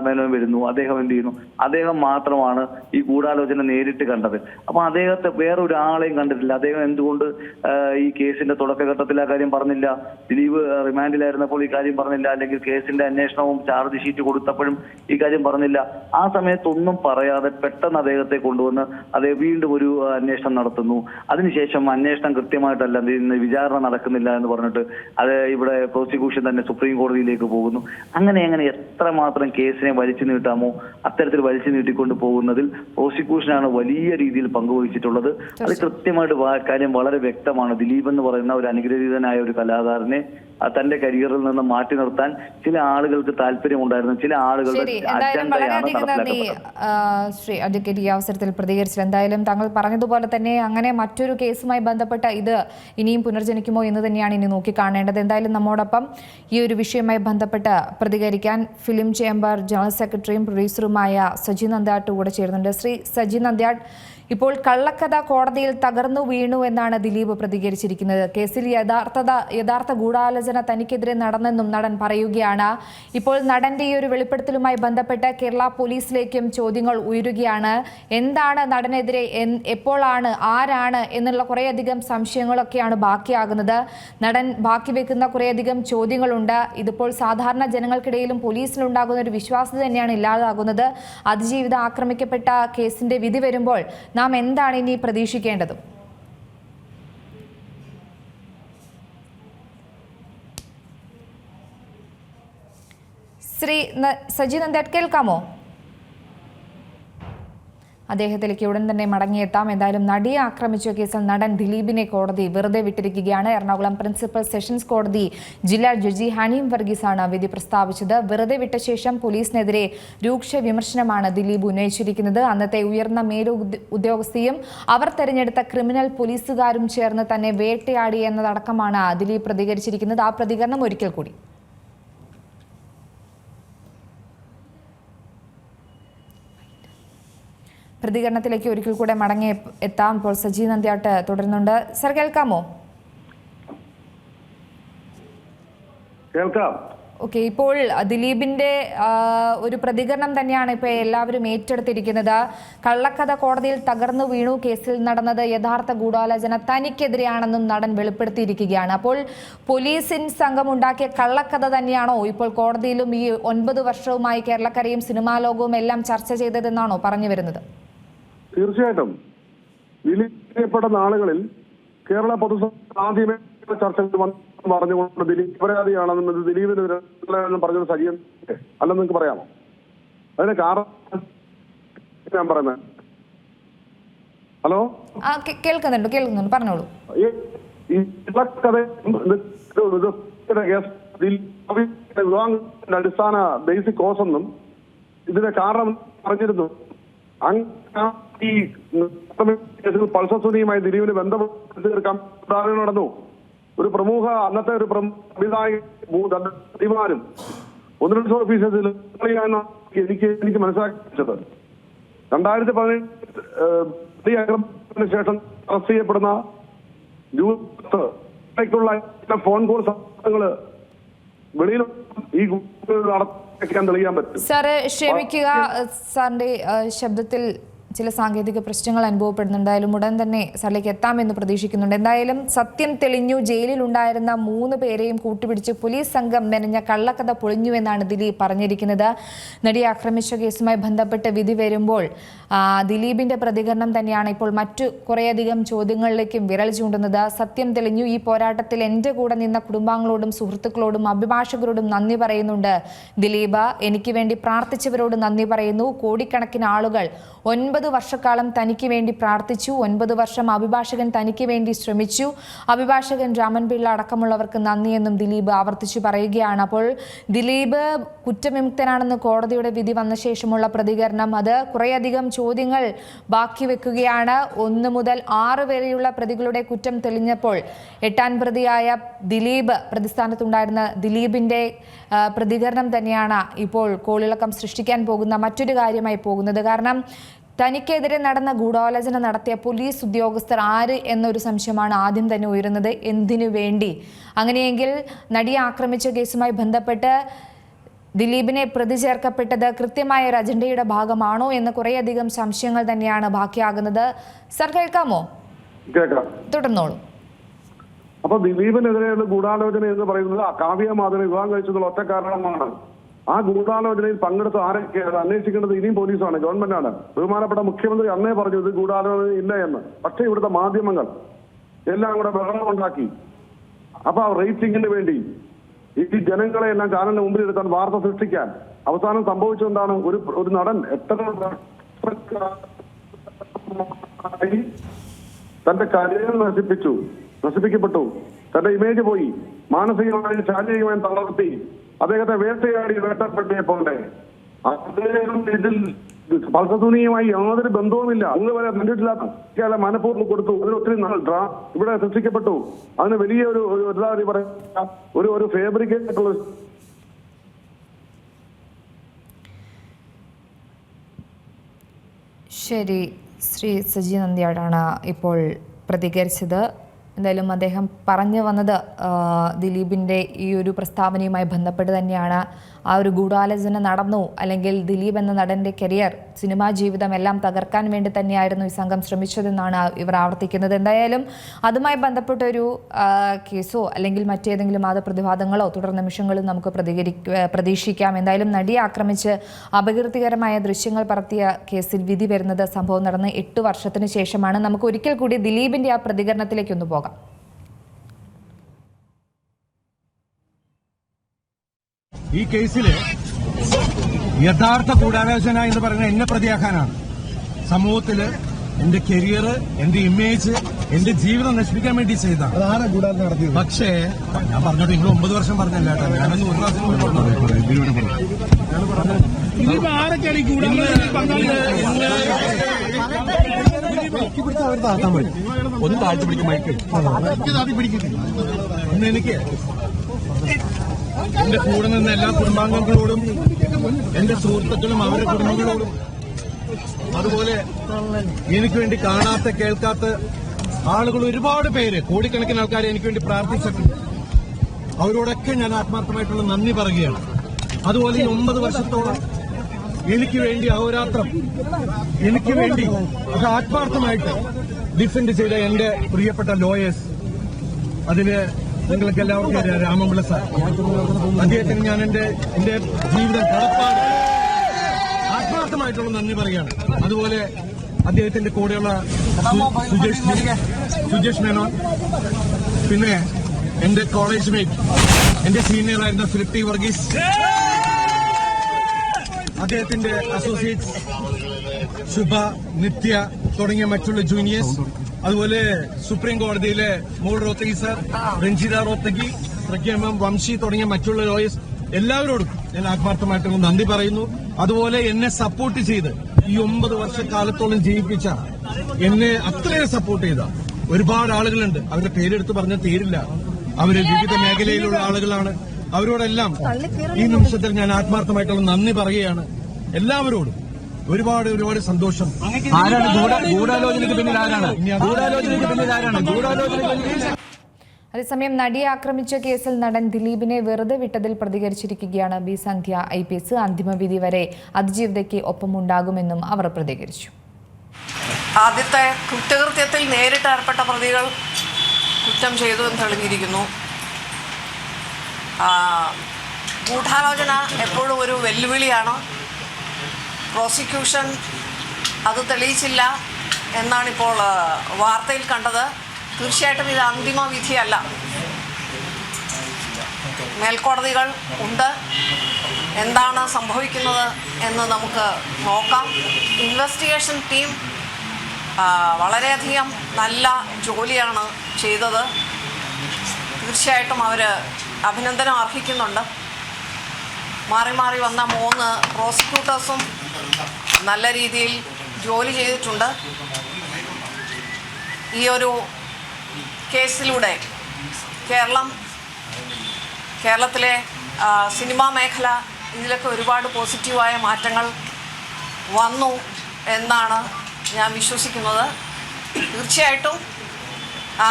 മേനോൻ വരുന്നു. അദ്ദേഹം എന്ത് ചെയ്യുന്നു? അദ്ദേഹം മാത്രമാണ് ഈ ഗൂഢാലോചന നേരിട്ട് കണ്ടത്. അപ്പൊ അദ്ദേഹത്തെ വേറൊരാളെയും കണ്ടിട്ടില്ല. അദ്ദേഹം എന്തുകൊണ്ട് ഈ കേസിന്റെ തുടക്കഘട്ടത്തിൽ ആ കാര്യം പറഞ്ഞില്ല? ദിലീപ് റിമാൻഡിലായിരുന്നപ്പോൾ ഈ കാര്യം പറഞ്ഞില്ല. അല്ലെങ്കിൽ കേസിന്റെ അന്വേഷണവും ചാർജ് ഷീറ്റ് കൊടുത്തപ്പോഴും ഈ കാര്യം പറഞ്ഞില്ല. ആ സമയത്തൊന്നും പറയാതെ പെട്ടെന്ന് അദ്ദേഹത്തെ കൊണ്ടുവന്ന് അദ്ദേഹം വീണ്ടും ഒരു അന്വേഷണം നടത്തുന്നു. അതിനുശേഷം അന്വേഷണം കൃത്യമായിട്ടല്ല ഇന്ന് വിചാരണ നടക്കുന്നില്ല എന്ന് പറഞ്ഞിട്ട് അത് ഇവിടെ പ്രോസിക്യൂഷൻ തന്നെ സുപ്രീം കോടതിയിലേക്ക് പോകുന്നു. അങ്ങനെ അങ്ങനെ എത്രമാത്രം കേസിനെ വലിച്ചു നീട്ടാമോ അത്തരത്തിൽ വലിച്ചു നീട്ടിക്കൊണ്ട് പോകുന്നതിൽ പ്രോസിക്യൂഷനാണ് വലിയ രീതിയിൽ പങ്കുവഹിച്ചിട്ടുള്ളത്. അത് കൃത്യമായിട്ട് കാര്യം വളരെ വ്യക്തമാണ്. ദിലീപ് എന്ന് പറയുന്ന ഒരു അനുഗ്രഹീതനായ ഒരു കലാകാരനെ തന്റെ കരിയറിൽ നിന്ന് മാറ്റി നിർത്താൻ ചില ആളുകൾക്ക് താല്പര്യമുണ്ടായിരുന്നു. ചില ആളുകളുടെ ശ്രീ അഡ്വക്കേറ്റ് ഈ അവസരത്തിൽ പ്രതികരിച്ചത് എന്തായാലും താങ്കൾ പറഞ്ഞതുപോലെ തന്നെ അങ്ങനെ മറ്റൊരു കേസുമായി ബന്ധപ്പെട്ട ഇത് ഇനിയും പുനർജനിക്കുമോ എന്ന് തന്നെയാണ് ഇനി നോക്കിക്കാണേണ്ടത്. എന്തായാലും നമ്മോടൊപ്പം ഈ ഒരു വിഷയവുമായി ബന്ധപ്പെട്ട് പ്രതികരിക്കാൻ ഫിലിം ചേംബർ ജനറൽ സെക്രട്ടറിയും പ്രൊഡ്യൂസറുമായ സജി നന്ദാട്ട് കൂടെ ചേരുന്നുണ്ട്. ശ്രീ സജി നന്ദ്യാട്ട് ഇപ്പോൾ കള്ളക്കഥ കോടതിയിൽ തകർന്നു വീണു എന്നാണ് ദിലീപ് പ്രതികരിച്ചിരിക്കുന്നത്. കേസിൽ യഥാർത്ഥത യഥാർത്ഥ ഗൂഢാലോചന തനിക്കെതിരെ നടന്നെന്നും നടൻ പറയുകയാണ്. ഇപ്പോൾ നടന്റെ ഈ ഒരു വെളിപ്പെടുത്തലുമായി ബന്ധപ്പെട്ട് കേരള പോലീസിലേക്കും ചോദ്യങ്ങൾ ഉയരുകയാണ്. എന്താണ് നടനെതിരെ എപ്പോഴാണ് ആരാണ് എന്നുള്ള കുറേയധികം സംശയങ്ങളൊക്കെയാണ് ബാക്കിയാകുന്നത്. നടൻ ബാക്കി വെക്കുന്ന കുറേയധികം ചോദ്യങ്ങളുണ്ട്. ഇതിപ്പോൾ സാധാരണ ജനങ്ങൾക്കിടയിലും പോലീസിലുണ്ടാകുന്ന ഒരു വിശ്വാസത തന്നെയാണ് ഇല്ലാതാകുന്നത്. അതിജീവിത ആക്രമിക്കപ്പെട്ട കേസിന്റെ വിധി വരുമ്പോൾ നാം എന്താണ് ഇനി പ്രതീക്ഷിക്കേണ്ടതും? ശ്രീ സജി നന്ദേട്ട് കേൾക്കാമോ? അദ്ദേഹത്തിലേക്ക് ഉടൻ തന്നെ മടങ്ങിയെത്താം. എന്തായാലും നടിയെ ആക്രമിച്ച കേസിൽ നടൻ ദിലീപിനെ കോടതി വെറുതെ വിട്ടിരിക്കുകയാണ്. എറണാകുളം പ്രിൻസിപ്പൽ സെഷൻസ് കോടതി ജില്ലാ ജഡ്ജി ഹനീം വർഗീസാണ് വിധി പ്രസ്താവിച്ചത്. വെറുതെ വിട്ട ശേഷം പോലീസിനെതിരെ രൂക്ഷ വിമർശനമാണ് ദിലീപ് ഉന്നയിച്ചിരിക്കുന്നത്. അന്നത്തെ ഉയർന്ന മേലു ഉദ്യോഗസ്ഥയും അവർ തെരഞ്ഞെടുത്ത ക്രിമിനൽ പോലീസുകാരും ചേർന്ന് തന്നെ വേട്ടയാടി എന്നതടക്കമാണ് ദിലീപ് പ്രതികരിച്ചിരിക്കുന്നത്. ആ പ്രതികരണം ഒരിക്കൽ കൂടി. പ്രതികരണത്തിലേക്ക് ഒരിക്കൽ കൂടെ മടങ്ങി എത്താം. ഇപ്പോൾ സജീവ് നന്ദ്യാട്ട് തുടരുന്നുണ്ട്. സർ കേൾക്കാമോ? കേൾക്കാം. ഓക്കെ ഇപ്പോൾ ദിലീപിന്റെ ഒരു പ്രതികരണം തന്നെയാണ് ഇപ്പൊ എല്ലാവരും ഏറ്റെടുത്തിരിക്കുന്നത്. കള്ളക്കഥ കോടതിയിൽ തകർന്നു വീണു കേസിൽ നടന്നത് യഥാർത്ഥ ഗൂഢാലോചന തനിക്കെതിരെയാണെന്നും നടൻ വെളിപ്പെടുത്തിയിരിക്കുകയാണ്. അപ്പോൾ പോലീസിൻ സംഘം ഉണ്ടാക്കിയ കള്ളക്കഥ തന്നെയാണോ ഇപ്പോൾ കോടതിയിലും ഈ ഒൻപത് വർഷവുമായി കേരളക്കരയും സിനിമാ ലോകവും എല്ലാം ചർച്ച ചെയ്തതെന്നാണോ പറഞ്ഞു വരുന്നത്? തീർച്ചയായിട്ടും. ദിലീപ് നാളുകളിൽ ആളുകളിൽ കേരള പൊതുസഭ ആദ്യമേ ചർച്ചകൾ പറഞ്ഞുകൊണ്ട് ദിലീപ് പരാതിയാണെന്നും ഇത് ദിലീപിനെതിരെ പറഞ്ഞത് സജീവൻ അല്ലെന്ന് നിങ്ങൾക്ക് പറയാമോ? അതിന് കാരണം ഞാൻ പറയുന്നത്. ഹലോ? കേൾക്കുന്നുണ്ട് കേൾക്കുന്നുണ്ട്. പറഞ്ഞോളൂ. വിവാഹത്തിന്റെ അടിസ്ഥാന ബേസിക് കോസ് എന്നും ഇതിന്റെ കാരണം പറഞ്ഞിരുന്നു. അങ്ങ് ആ ഈ കേസിൽ പൾസർ സുനിയുമായി ദിലീപിന് ബന്ധപ്പെട്ട് തീർക്കാൻ ധാരണ നടന്നു. ഒരു പ്രമുഖ അന്നത്തെ ഒരു പ്രതിമാരും ഒന്ന് രണ്ട് ഓഫീസേഴ്സിൽ എനിക്ക് എനിക്ക് മനസ്സിലാക്കിച്ചത് രണ്ടായിരത്തി ആക്രമണത്തിന് ശേഷം അറസ്റ്റ് ചെയ്യപ്പെടുന്ന യൂത്തുള്ള ഫോൺ കോൾ സംഭവങ്ങൾ വെളിയിൽ ഈ നടത്താൻ തെളിയാൻ പറ്റും. സാറേ ക്ഷമിക്കുക സാറിന്റെ ശബ്ദത്തിൽ ചില സാങ്കേതിക പ്രശ്നങ്ങൾ അനുഭവപ്പെടുന്നുണ്ടായാലും ഉടൻ തന്നെ സ്ഥലത്തേക്ക് എത്താമെന്ന് പ്രതീക്ഷിക്കുന്നുണ്ട്. എന്തായാലും സത്യം തെളിഞ്ഞു ജയിലിൽ ഉണ്ടായിരുന്ന മൂന്ന് പേരെയും കൂട്ടുപിടിച്ച് പോലീസ് സംഘം മെനഞ്ഞ കള്ളക്കഥ പൊളിഞ്ഞു എന്നാണ് ദിലീപ് പറഞ്ഞിരിക്കുന്നത്. നടിയെ ആക്രമിച്ച കേസുമായി ബന്ധപ്പെട്ട് വിധി വരുമ്പോൾ ദിലീപിന്റെ പ്രതികരണം തന്നെയാണ് ഇപ്പോൾ മറ്റു കുറേയധികം ചോദ്യങ്ങളിലേക്കും വിരൽ ചൂണ്ടുന്നത്. സത്യം തെളിഞ്ഞു ഈ പോരാട്ടത്തിൽ എന്റെ കൂടെ നിന്ന കുടുംബാംഗങ്ങളോടും സുഹൃത്തുക്കളോടും അഭിഭാഷകരോടും നന്ദി പറയുന്നുണ്ട്. ദിലീപ് എനിക്ക് വേണ്ടി പ്രാർത്ഥിച്ചവരോട് നന്ദി പറയുന്നു. കോടിക്കണക്കിന് ആളുകൾ ഒൻപത് വർഷക്കാലം തനിക്ക് വേണ്ടി പ്രാർത്ഥിച്ചു. ഒൻപത് വർഷം അഭിഭാഷകൻ തനിക്ക് വേണ്ടി ശ്രമിച്ചു. അഭിഭാഷകൻ രാമൻപിള്ള അടക്കമുള്ളവർക്ക് നന്ദിയെന്നും ദിലീപ് ആവർത്തിച്ചു പറയുകയാണ്. അപ്പോൾ ദിലീപ് കുറ്റവിമുക്തനാണെന്ന് കോടതിയുടെ വിധി വന്ന ശേഷമുള്ള പ്രതികരണം അത്. കുറേയധികം ചോദ്യങ്ങൾ ബാക്കി വെക്കുകയാണ്. ഒന്ന് മുതൽ ആറ് വരെയുള്ള പ്രതികളുടെ കുറ്റം തെളിഞ്ഞപ്പോൾ എട്ടാം പ്രതിയായ ദിലീപ് പ്രതിസ്ഥാനത്തുണ്ടായിരുന്ന ദിലീപിന്റെ പ്രതികരണം തന്നെയാണ് ഇപ്പോൾ കോളിളക്കം സൃഷ്ടിക്കാൻ പോകുന്ന മറ്റൊരു കാര്യമായി പോകുന്നത്. കാരണം തനിക്കെതിരെ നടന്ന ഗൂഢാലോചന നടത്തിയ പോലീസ് ഉദ്യോഗസ്ഥർ ആര് എന്നൊരു സംശയമാണ് ആദ്യം തന്നെ ഉയരുന്നത്. എന്തിനു വേണ്ടി? അങ്ങനെയെങ്കിൽ നടിയെ ആക്രമിച്ച കേസുമായി ബന്ധപ്പെട്ട് ദിലീപിനെ പ്രതി ചേർക്കപ്പെട്ടത് കൃത്യമായ ഒരു അജണ്ടയുടെ ഭാഗമാണോ എന്ന് കുറേയധികം സംശയങ്ങൾ തന്നെയാണ് ബാക്കിയാകുന്നത്. സർ കേൾക്കാമോ? കേൾക്കാം. തുടർന്നോളൂ. അപ്പൊ ദിലീപിനെതിരെയുള്ള ഗൂഢാലോചന എന്ന് പറയുന്നത് കാവ്യ മാധവനെ വിവാഹം കഴിച്ചതുള്ള ഒറ്റ കാരണമാണ്. ആ ഗൂഢാലോചനയിൽ പങ്കെടുത്ത ആരൊക്കെയാണ് അന്വേഷിക്കേണ്ടത് ഇനിയും പോലീസാണ് ഗവൺമെന്റാണ്. ബഹുമാനപ്പെട്ട മുഖ്യമന്ത്രി അന്നേ പറഞ്ഞു ഇത് ഗൂഢാലോചന ഇല്ല എന്ന്. പക്ഷേ ഇവിടുത്തെ മാധ്യമങ്ങൾ എല്ലാം കൂടെ ബഹളമുണ്ടാക്കി അപ്പൊ ആ റേറ്റിംഗിന് വേണ്ടി ഈ ജനങ്ങളെ എല്ലാം ചാനലിന് മുമ്പിൽ എടുത്താൽ വാർത്ത സൃഷ്ടിക്കാൻ അവസാനം സംഭവിച്ചത് എന്താണ്? ഒരു ഒരു നടൻ എത്ര [unintelligible] തന്റെ കരിയർ നശിപ്പിച്ചു നശിപ്പിക്കപ്പെട്ടു. തന്റെ ഇമേജ് പോയി. മാനസികമായും ശാരീരികമായും തളർത്തി. അദ്ദേഹത്തെ വേട്ടയാടി വേട്ടപ്പെട്ടേ പോലെ. അദ്ദേഹം ഇതിൽ ഫലസൂനിയുമായി യാതൊരു ബന്ധവുമില്ല. നിങ്ങൾ വരെ കണ്ടിട്ടില്ലാത്ത മനഃപൂർവം കൊടുത്തു. അതിന് ഒത്തിരി നാൾ ഡ്രാ ഇവിടെ സൃഷ്ടിക്കപ്പെട്ടു. അതിന് വലിയ ഒരു എന്താ പറയുക ഒരു ഒരു ഫേബ്രിക്കേറ്റുള്ള ശരി. ശ്രീ സജി നന്ദിയാടാണ് ഇപ്പോൾ പ്രതികരിച്ചത്. എന്തായാലും അദ്ദേഹം പറഞ്ഞു വന്നത് ദിലീപിന്റെ ഈ ഒരു പ്രസ്താവനയുമായി ബന്ധപ്പെട്ട് തന്നെയാണ്. ആ ഒരു ഗൂഢാലോചന നടന്നു. അല്ലെങ്കിൽ ദിലീപ് എന്ന നടന്റെ കരിയർ സിനിമാ ജീവിതം എല്ലാം തകർക്കാൻ വേണ്ടി തന്നെയായിരുന്നു ഈ സംഘം ശ്രമിച്ചതെന്നാണ് ഇവർ ആവർത്തിക്കുന്നത്. എന്തായാലും അതുമായി ബന്ധപ്പെട്ട ഒരു കേസോ അല്ലെങ്കിൽ മറ്റേതെങ്കിലും വാദപ്രതിവാദങ്ങളോ തുടർ നിമിഷങ്ങളും നമുക്ക് പ്രതികരി പ്രതീക്ഷിക്കാം. എന്തായാലും നടിയെ ആക്രമിച്ച് അപകീർത്തികരമായ ദൃശ്യങ്ങൾ പറത്തിയ കേസിൽ വിധി വരുന്നത് സംഭവം നടന്ന് എട്ട് വർഷത്തിന് ശേഷമാണ്. നമുക്ക് ഒരിക്കൽ കൂടി ദിലീപിന്റെ ആ പ്രതികരണത്തിലേക്കൊന്ന് പോകാം. ഈ കേസിൽ യഥാർത്ഥ ഗൂഢാലോചന എന്ന് പറയുന്നത് എന്നെ പ്രതിയാക്കാനാണ്. സമൂഹത്തിൽ എന്റെ കരിയർ എന്റെ ഇമേജ് എന്റെ ജീവിതം നശിപ്പിക്കാൻ വേണ്ടി ചെയ്താണ് പക്ഷേ ഞാൻ പറഞ്ഞോട്ട് നിങ്ങൾ ഒമ്പത് വർഷം പറഞ്ഞല്ല കേട്ടോ. ഞാനൊന്ന് ഒരു പ്രാവശ്യം ഒന്ന് താഴ്ത്തി പിടിക്കും മൈക്ക്. ഇന്ന് എനിക്ക് എന്റെ കൂടെ നിന്ന എല്ലാ കുടുംബാംഗങ്ങളോടും എന്റെ സുഹൃത്തുക്കളും അവരുടെ കുടുംബങ്ങളോടും അതുപോലെ എനിക്ക് വേണ്ടി കാണാത്ത കേൾക്കാത്ത ആളുകൾ ഒരുപാട് പേര് കോടിക്കണക്കിന് ആൾക്കാർ എനിക്ക് വേണ്ടി പ്രാർത്ഥിച്ചിട്ടുണ്ട്. അവരോടൊക്കെ ഞാൻ ആത്മാർത്ഥമായിട്ടുള്ള നന്ദി പറയുകയാണ്. അതുപോലെ ഈ ഒമ്പത് വർഷത്തോളം എനിക്ക് വേണ്ടി അഹോരാത്രം എനിക്ക് വേണ്ടി അത് ആത്മാർത്ഥമായിട്ട് ഡിഫെൻഡ് ചെയ്ത എന്റെ പ്രിയപ്പെട്ട ലോയേഴ്സ് അതിൽ നിങ്ങൾക്ക് എല്ലാവർക്കും അറിയാം രാമപിള്ള സാർ. അദ്ദേഹത്തിന് ഞാൻ എന്റെ എന്റെ ജീവിതം കടപ്പാട് ആത്മാർത്ഥമായിട്ടുള്ള നന്ദി പറയുകയാണ്. അതുപോലെ അദ്ദേഹത്തിന്റെ കൂടെയുള്ള സുജേഷ് സുജേഷ് മേനോൻ. പിന്നെ എന്റെ കോളേജ് മേറ്റ് എന്റെ സീനിയർ ആയിരുന്ന ഫിലിപ്പി വർഗീസ്. അദ്ദേഹത്തിന്റെ അസോസിയേറ്റ്സ് ശുഭ നിത്യ തുടങ്ങിയ മറ്റുള്ള ജൂനിയേഴ്സ് അതുപോലെ സുപ്രീം കോടതിയിലെ മോൾ റോത്തഗി സാർ രഞ്ജിത റോത്തഗി പ്രഖ്യാമം വംശി തുടങ്ങിയ മറ്റുള്ള ലോയേഴ്സ് എല്ലാവരോടും ഞാൻ ആത്മാർത്ഥമായിട്ട് നന്ദി പറയുന്നു. അതുപോലെ എന്നെ സപ്പോർട്ട് ചെയ്ത് ഈ ഒമ്പത് വർഷക്കാലത്തോളം ജീവിപ്പിച്ച എന്നെ അത്രയും സപ്പോർട്ട് ചെയ്ത ഒരുപാട് ആളുകളുണ്ട്. അവരുടെ പേരെടുത്ത് പറഞ്ഞ തീരില്ല അവർ വിവിധ മേഖലയിലുള്ള ആളുകളാണ്. അവരോടെല്ലാം ഈ നിമിഷത്തിൽ ഞാൻ ആത്മാർത്ഥമായിട്ടുള്ള നന്ദി പറയുകയാണ്. എല്ലാവരോടും ഒരുപാട് ഒരുപാട് സന്തോഷം. ആരാണ് ഗൂഢ- ഗൂഢാലോചനയ്ക്ക് പിന്നിൽ ആരാണ്? ഗൂഢാലോചനയ്ക്ക് പിന്നിൽ ആരാണ്? ഗൂഢാലോചനയ്ക്ക് അതേസമയം നടിയെ ആക്രമിച്ച കേസിൽ നടൻ ദിലീപിനെ വെറുതെ വിട്ടതിൽ പ്രതികരിച്ചിരിക്കുകയാണ് B Sandhya I P S അന്തിമവിധി വരെ. അതിജീവിതയ്ക്ക് ഒപ്പമുണ്ടാകുമെന്നും അവർ പ്രതികരിച്ചു. ആദ്യത്തെ കുറ്റകൃത്യത്തിൽ നേരിട്ട് ഏർപ്പെട്ട പ്രതികൾ കുറ്റം ചെയ്തു എന്ന് തെളിഞ്ഞിരിക്കുന്നു. ഗൂഢാലോചന എപ്പോഴും ഒരു വെല്ലുവിളിയാണ്. പ്രോസിക്യൂഷൻ അത് തെളിയിച്ചില്ല എന്നാണിപ്പോൾ വാർത്തയിൽ കണ്ടത്. തീർച്ചയായിട്ടും ഇത് അന്തിമ വിധിയല്ല. മേൽക്കോടതികൾ ഉണ്ട്. എന്താണ് സംഭവിക്കുന്നത് എന്ന് നമുക്ക് നോക്കാം. ഇൻവെസ്റ്റിഗേഷൻ ടീം വളരെയധികം നല്ല ജോലിയാണ് ചെയ്തത്. തീർച്ചയായിട്ടും അവർ അഭിനന്ദനം അർഹിക്കുന്നുണ്ട്. മാറി മാറി വന്ന മൂന്ന് പ്രോസിക്യൂട്ടേഴ്സും നല്ല രീതിയിൽ ജോലി ചെയ്തിട്ടുണ്ട്. ഈ ഒരു കേസിലൂടെ കേരളം കേരളത്തിലെ സിനിമാ മേഖല ഇതിലൊക്കെ ഒരുപാട് പോസിറ്റീവായ മാറ്റങ്ങൾ വന്നു എന്നാണ് ഞാൻ വിശ്വസിക്കുന്നത്. തീർച്ചയായിട്ടും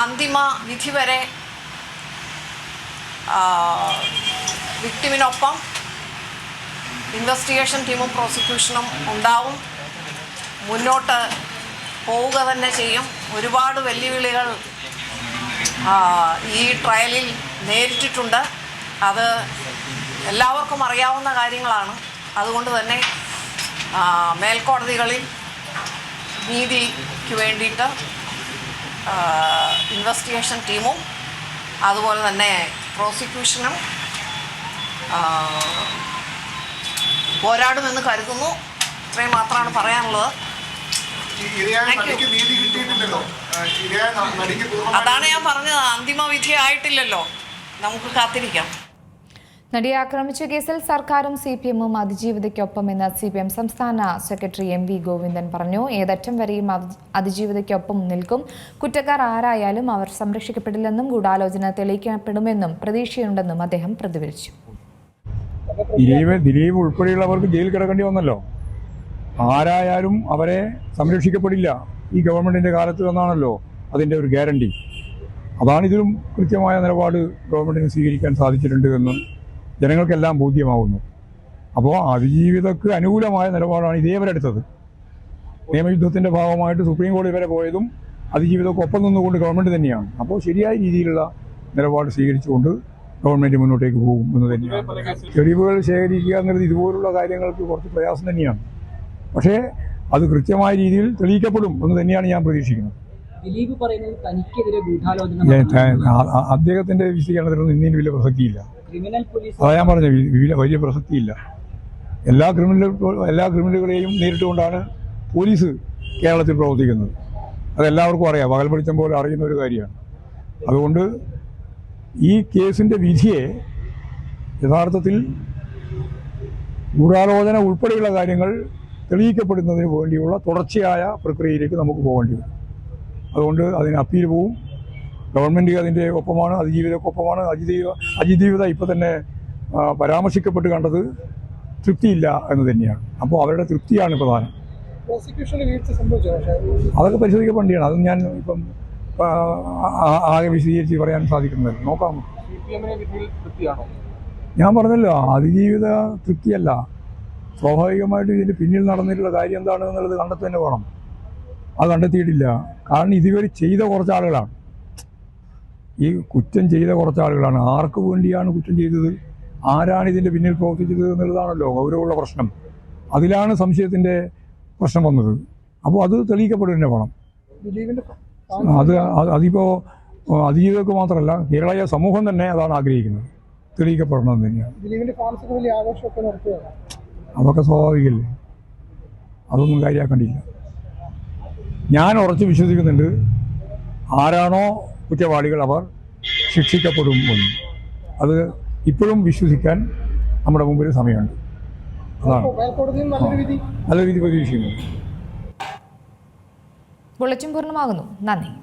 അന്തിമ വിധി വരെ വിക്ടിമിനൊപ്പം ഇൻവെസ്റ്റിഗേഷൻ ടീമും പ്രോസിക്യൂഷനും ഉണ്ടാവും. മുന്നോട്ട് പോവുക തന്നെ ചെയ്യും. ഒരുപാട് വെല്ലുവിളികൾ ഈ ട്രയലിൽ നേരിട്ടിട്ടുണ്ട്. അത് എല്ലാവർക്കും അറിയാവുന്ന കാര്യങ്ങളാണ്. അതുകൊണ്ട് തന്നെ മേൽക്കോടതികളിൽ നീതിക്ക് വേണ്ടിയിട്ട് ഇൻവെസ്റ്റിഗേഷൻ ടീമും അതുപോലെ തന്നെ പ്രോസിക്യൂഷനും പോരാടുമെന്ന് കരുതുന്നു. ഇത്രയും മാത്രമാണ് പറയാനുള്ളത്. അതാണ് ഞാൻ പറഞ്ഞത്. അന്തിമ വിധി ആയിട്ടില്ലല്ലോ. നമുക്ക് കാത്തിരിക്കാം. നടിയെ ആക്രമിച്ച കേസിൽ സർക്കാരും സി പി എമ്മും അതിജീവിതയ്ക്കൊപ്പമെന്ന് സി പി എം സംസ്ഥാന സെക്രട്ടറി എം വി ഗോവിന്ദൻ പറഞ്ഞു. ഏതറ്റം വരെയും അതി- അതിജീവിതയ്ക്കൊപ്പം നിൽക്കും. കുറ്റക്കാർ ആരായാലും അവർ സംരക്ഷിക്കപ്പെടില്ലെന്നും ഗൂഢാലോചന തെളിയിക്കപ്പെടുമെന്നും പ്രതീക്ഷയുണ്ടെന്നും അദ്ദേഹം പ്രതികരിച്ചു. ദിലീപ് ദിലീപ് ഉൾപ്പെടെയുള്ളവർക്ക് ജയിൽ കിടക്കേണ്ടി വന്നല്ലോ. ആരായാലും അവരെ സംരക്ഷിക്കപ്പെടില്ല. ഈ ഗവൺമെന്റിന്റെ കാലത്ത് വന്നാണല്ലോ അതിന്റെ ഒരു ഗ്യാരണ്ടി. അതാണ് ഇതിലും കൃത്യമായ നിലപാട് ഗവൺമെന്റിന് സ്വീകരിക്കാൻ സാധിച്ചിട്ടുണ്ട് എന്ന് ജനങ്ങൾക്കെല്ലാം ബോധ്യമാകുന്നു അപ്പോൾ അതിജീവിതക്ക് അനുകൂലമായ നിലപാടാണ് ഇതേവരെ എടുത്തത്. നിയമയുദ്ധത്തിന്റെ ഭാഗമായിട്ട് സുപ്രീം കോടതി വരെ പോയതും അതിജീവിതക്കൊപ്പം നിന്നുകൊണ്ട് ഗവൺമെന്റ് തന്നെയാണ്. അപ്പോൾ ശരിയായ രീതിയിലുള്ള നിലപാട് സ്വീകരിച്ചുകൊണ്ട് ഗവൺമെന്റ് മുന്നോട്ടേക്ക് പോകും എന്ന് തന്നെയാണ്. തെളിവുകൾ ശേഖരിക്കുക എന്നുള്ളത് ഇതുപോലുള്ള കാര്യങ്ങൾക്ക് കുറച്ച് പ്രയാസം തന്നെയാണ്. പക്ഷേ അത് കൃത്യമായ രീതിയിൽ തെളിയിക്കപ്പെടും എന്ന് തന്നെയാണ് ഞാൻ പ്രതീക്ഷിക്കുന്നത്. ദിലീപ് പറയുന്നത് തനിക്കെതിരെ ഗൂഢാലോചന അദ്ദേഹത്തിന്റെ വിശദീകരണത്തിനൊന്നും ഇന്ത്യയിൽ വലിയ പ്രസക്തിയില്ല. അതാ ഞാൻ പറഞ്ഞ വലിയ വലിയ പ്രസക്തിയില്ല. എല്ലാ ക്രിമിനൽ എല്ലാ ക്രിമിനലുകളെയും നേരിട്ടുകൊണ്ടാണ് പോലീസ് കേരളത്തിൽ പ്രവർത്തിക്കുന്നത്. അതെല്ലാവർക്കും അറിയാം. പകൽ വെളിച്ചം പോലെ അറിയുന്ന ഒരു കാര്യമാണ്. അതുകൊണ്ട് ഈ കേസിന്റെ വിധിയെ യഥാർത്ഥത്തിൽ ഗൂഢാലോചന ഉൾപ്പെടെയുള്ള കാര്യങ്ങൾ തെളിയിക്കപ്പെടുന്നതിന് വേണ്ടിയുള്ള തുടർച്ചയായ പ്രക്രിയയിലേക്ക് നമുക്ക് പോകേണ്ടി വരും. അതുകൊണ്ട് അതിന് അപ്പീൽ പോവും. ഗവൺമെന്റ് അതിന്റെ ഒപ്പമാണ് അതിജീവിതക്കൊപ്പമാണ് അതിജീവ അതിജീവിത ഇപ്പോൾ തന്നെ പരാമർശിക്കപ്പെട്ട് കണ്ടത് തൃപ്തിയില്ല എന്ന് തന്നെയാണ്. അപ്പോൾ അവരുടെ തൃപ്തിയാണ് പ്രധാനം. അതൊക്കെ പരിശോധിക്കപ്പെടേണ്ടിയാണ് അതും ഞാൻ ഇപ്പം ആകെ വിശദീകരിച്ച് പറയാൻ സാധിക്കുന്നില്ല നോക്കാം. ഞാൻ പറഞ്ഞല്ലോ അതിജീവിത തൃപ്തിയല്ല. സ്വാഭാവികമായിട്ടും ഇതിന്റെ പിന്നിൽ നടന്നിട്ടുള്ള കാര്യം എന്താണ് എന്നുള്ളത് കണ്ടെത്തി തന്നെ വേണം അത് കണ്ടെത്തിയിട്ടില്ല. കാരണം ഇതുവരെ ചെയ്ത കുറച്ച് ആളുകളാണ് ഈ കുറ്റം ചെയ്ത കുറച്ച് ആളുകളാണ് ആർക്ക് വേണ്ടിയാണ് കുറ്റം ചെയ്തത്? ആരാണ് ഇതിന്റെ പിന്നിൽ പ്രവർത്തിച്ചത് എന്നുള്ളതാണല്ലോ ഗൗരവമുള്ള പ്രശ്നം. അതിലാണ് സംശയത്തിന്റെ പ്രശ്നം വന്നത്. അപ്പോൾ അത് തെളിയിക്കപ്പെടുക തന്നെ വേണം അത് അതിപ്പോ അതിപ്പോൾ അതിജീവിതർക്ക് മാത്രമല്ല കേരളീയ സമൂഹം തന്നെ അതാണ് ആഗ്രഹിക്കുന്നത്. തെളിയിക്കപ്പെടണം തന്നെയാണ്. അതൊക്കെ സ്വാഭാവികല്ലേ അതൊന്നും കാര്യമാക്കേണ്ടിയില്ല. ഞാൻ ഉറച്ചു വിശ്വസിക്കുന്നുണ്ട് ആരാണോ കുറ്റവാളികൾ അവർ ശിക്ഷിക്കപ്പെടും എന്ന് അത് ഇപ്പോഴും വിശ്വസിക്കാൻ നമ്മുടെ മുമ്പിൽ സമയമുണ്ട്. അതാണ്. വിധി. നല്ല രീതി പ്രതീക്ഷിക്കുന്നത് ബുള്ളറ്റിൻ പൂർണമാകുന്നു നന്ദി.